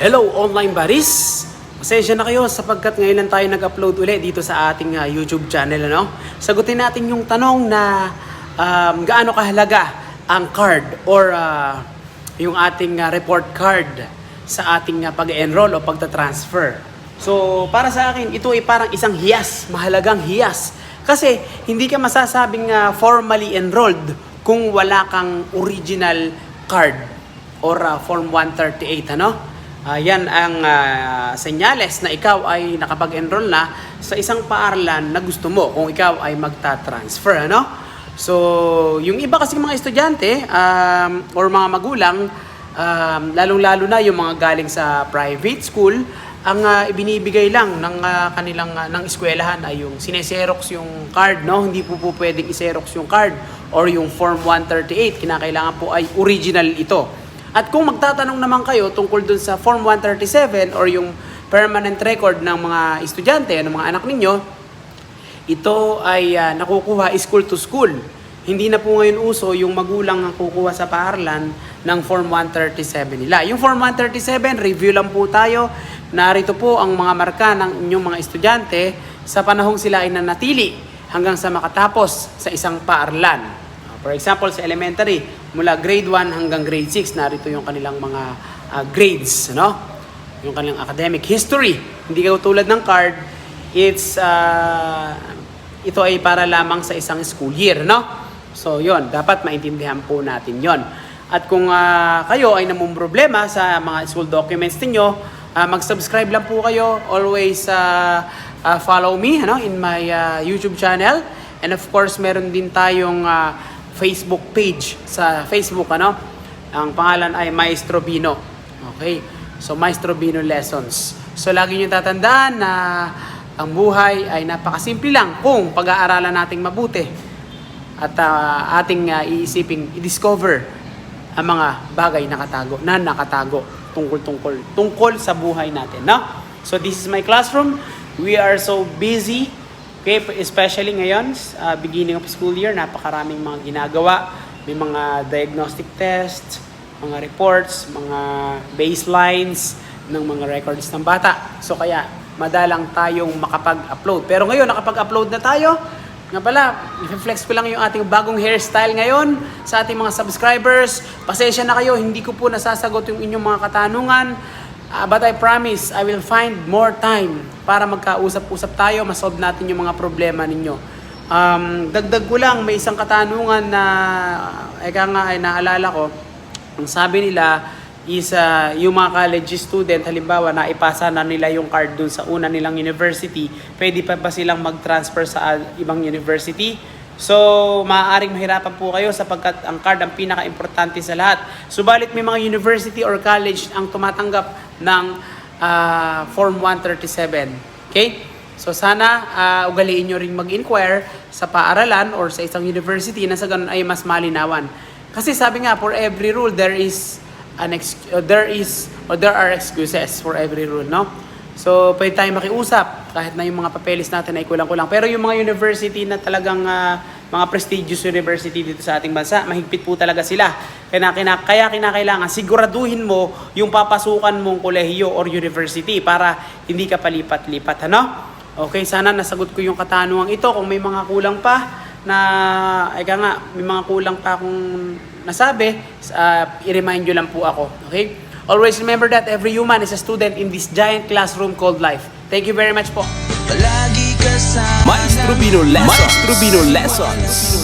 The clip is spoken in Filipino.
Hello online buddies! Pasensya na kayo sapagkat ngayon lang tayo nag-upload uli dito sa ating ah, YouTube channel. Ano? Sagutin natin yung tanong na um, gaano kahalaga ang card or ah, yung ating ah, report card sa ating ah, pag-enroll o pagta-transfer. So para sa akin, ito ay parang isang hiyas, mahalagang hiyas. Kasi hindi ka masasabing ah, formally enrolled kung wala kang original card or ah, Form 138, ano? Ah, yan ang ah, senyales na ikaw ay nakapag-enroll na sa isang paaralan na gusto mo kung ikaw ay magta-transfer, ano? So, yung iba kasi mga estudyante um, or mga magulang, um, lalong-lalo na yung mga galing sa private school, ang ah, ibinibigay lang ng ah, kanilang ah, ng eskwelahan ay yung sineserox yung card, no? Hindi po po pwedeng iserox yung card or yung Form 138. Kinakailangan po ay original ito. At kung magtatanong naman kayo tungkol dun sa Form 137 or yung permanent record ng mga estudyante, ng mga anak ninyo, ito ay ah, nakukuha school to school. Hindi na po ngayon uso yung magulang ang kukuha sa paaralan ng Form 137 nila. Yung Form 137, review lang po tayo. Narito po ang mga marka ng inyong mga estudyante sa panahong sila ay nanatili hanggang sa makatapos sa isang paaralan. Uh, For example, sa elementary, mula grade 1 hanggang grade 6, narito yung kanilang mga ah, grades, no? Yung kanilang academic history. Hindi ka tulad ng card, it's ah, ito ay para lamang sa isang school year, no? So, yon dapat maintindihan po natin yon. At kung ah, kayo ay namumroblema sa mga school documents ninyo, ah, mag-subscribe lang po kayo. Always ah, ah, follow me ano, in my ah, YouTube channel. And of course, meron din tayong ah, Facebook page sa Facebook, ano? Ang pangalan ay Maestro Bino. Okay? So, Maestro Bino Lessons. So, lagi nyo tatandaan na ang buhay ay napakasimple lang kung pag-aaralan nating mabuti at ah, ating ah, iisiping i-discover ang mga bagay na nakatago, na nakatago tungkol-tungkol tungkol sa buhay natin, no? So this is my classroom. We are so busy. Okay, especially ngayon, ah, beginning of school year, napakaraming mga ginagawa. May mga diagnostic tests, mga reports, mga baselines ng mga records ng bata. So kaya madalang tayong makapag-upload. Pero ngayon, nakapag-upload na tayo. Nga pala, i-flex ko lang yung ating bagong hairstyle ngayon sa ating mga subscribers. Pasensya na kayo, hindi ko po nasasagot yung inyong mga katanungan. Ah, but I promise, I will find more time para magkausap-usap tayo, masolve natin yung mga problema ninyo. Um, dagdag ko lang, may isang katanungan na, eka nga ay naalala ko, ang sabi nila is uh, yung mga college student, halimbawa na ipasa na nila yung card dun sa una nilang university, pwede pa ba silang mag-transfer sa uh, ibang university? So, maaaring mahirapan po kayo sapagkat ang card ang pinaka-importante sa lahat. Subalit may mga university or college ang tumatanggap ng uh, Form 137. Okay? So sana uh, ugaliin nyo ring mag-inquire sa paaralan or sa isang university na sa ganun ay mas malinawan. Kasi sabi nga, for every rule, there is an ex- there is or there are excuses for every rule, no? So, pwede tayong makiusap kahit na yung mga papeles natin ay kulang-kulang. Pero yung mga university na talagang ah, mga prestigious university dito sa ating bansa, mahigpit po talaga sila. Kaya, kina, kaya kinakailangan siguraduhin mo yung papasukan mong kolehiyo or university para hindi ka palipat-lipat, ano? Okay, sana nasagot ko yung katanungang ito. Kung may mga kulang pa na, eka nga, may mga kulang pa akong nasabi, uh, i-remind nyo lang po ako. Okay? Always remember that every human is a student in this giant classroom called life. Thank you very much po. Maestro Bino Lessons. Maestro Bino Lessons.